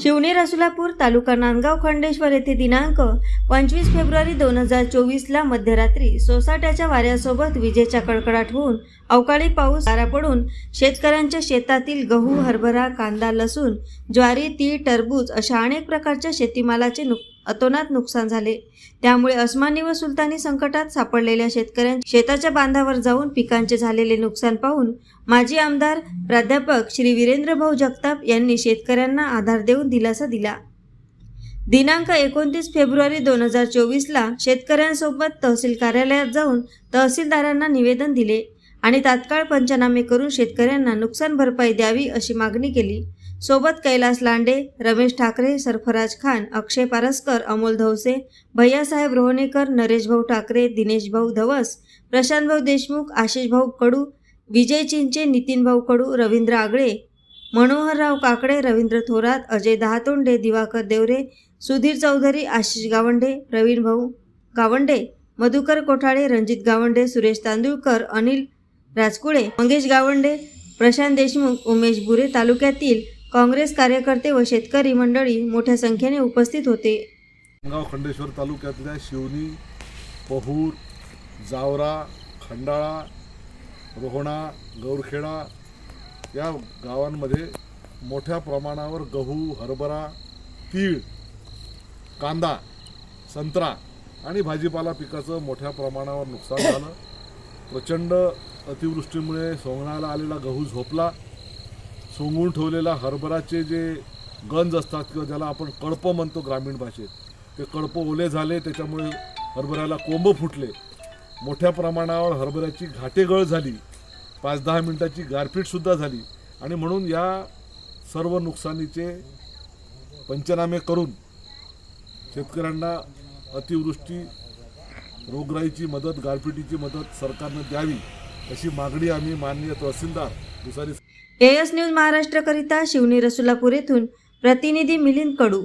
शिवणी रसुलापूर तालुका नांदगाव खंडेश्वर येथे दिनांक पंचवीस फेब्रुवारी दोन हजार चोवीसला मध्यरात्री सोसाट्याच्या वाऱ्यासोबत विजेचा कडकडाट होऊन अवकाळी पाऊस वारा पडून शेतकऱ्यांच्या शेतातील गहू हरभरा कांदा लसूण ज्वारी तीळ टरबूज अशा अनेक प्रकारच्या शेतीमालाचे नुक अतोनात नुकसान झाले. त्यामुळे अस्मानी व सुलतानी संकटात सापडलेल्या शेतकऱ्यांच्या शेताच्या बांधावर जाऊन पिकांचे झालेले नुकसान पाहून माजी आमदार प्राध्यापक श्री वीरेंद्रभाऊ जगताप यांनी शेतकऱ्यांना आधार देऊन दिलासा दिला. दिनांक एकोणतीस फेब्रुवारी दोन हजार चोवीसला शेतकऱ्यांसोबत तहसील कार्यालयात जाऊन तहसीलदारांना निवेदन दिले आणि तात्काळ पंचनामे करून शेतकऱ्यांना नुकसान भरपाई द्यावी अशी मागणी केली. सोबत कैलास लांडे रमेश ठाकरे सरफराज खान अक्षय पारसकर अमोल धवसे भैयासाहेब रोहणेकर नरेशभाऊ ठाकरे दिनेशभाऊ धवस प्रशांतभाऊ देशमुख आशिषभाऊ कडू विजय चिंचे नितीनभाऊ कडू रवींद्र आगळे मनोहरराव काकडे रवींद्र थोरात अजय दहातोंडे दिवाकर देवरे सुधीर चौधरी आशिष गावंडे प्रवीण भाऊ गावंडे मधुकर कोठाळे रणजित गावंडे सुरेश तांदुळकर अनिल राजकुळे मंगेश गावंडे प्रशांत देशमुख उमेश बुरे तालुक्यातील काँग्रेस कार्यकर्ते व शेतकरी मंडळी मोठ्या संख्येने उपस्थित होते. गाव खंडेश्वर तालुक्यातल्या शिवनी पहूर जावरा खंडाळा रोहणा गौरखेडा या गावांमध्ये मोठ्या प्रमाणावर गहू हरभरा तीळ कांदा संत्रा आणि भाजीपाला पिकाचं मोठ्या प्रमाणावर नुकसान झालं. प्रचंड अतिवृष्टीमुळे सोंगणाला आलेला गहू झोपला. सोंगून ठेवलेला हरभराचे जे गंज असतात किंवा ज्याला आपण कळप म्हणतो ग्रामीण भाषेत ते कळप ओले झाले त्याच्यामुळे हरभऱ्याला कोंब फुटले. मोठ्या प्रमाणावर हरभऱ्याची घाटेगळ झाली पाच दहा मिनटाची गारपीटसुद्धा झाली. आणि म्हणून या सर्व नुकसानीचे पंचनामे करून शेतकऱ्यांना अतिवृष्टी रोगराईची मदत गारपिटीची मदत सरकारनं द्यावी. अशी मागणी आम्ही माननीय तहसीलदार दुसरी एस न्यूज महाराष्ट्रकरिता शिवनी रसुलापूर येथून प्रतिनिधी मिलिंद कडू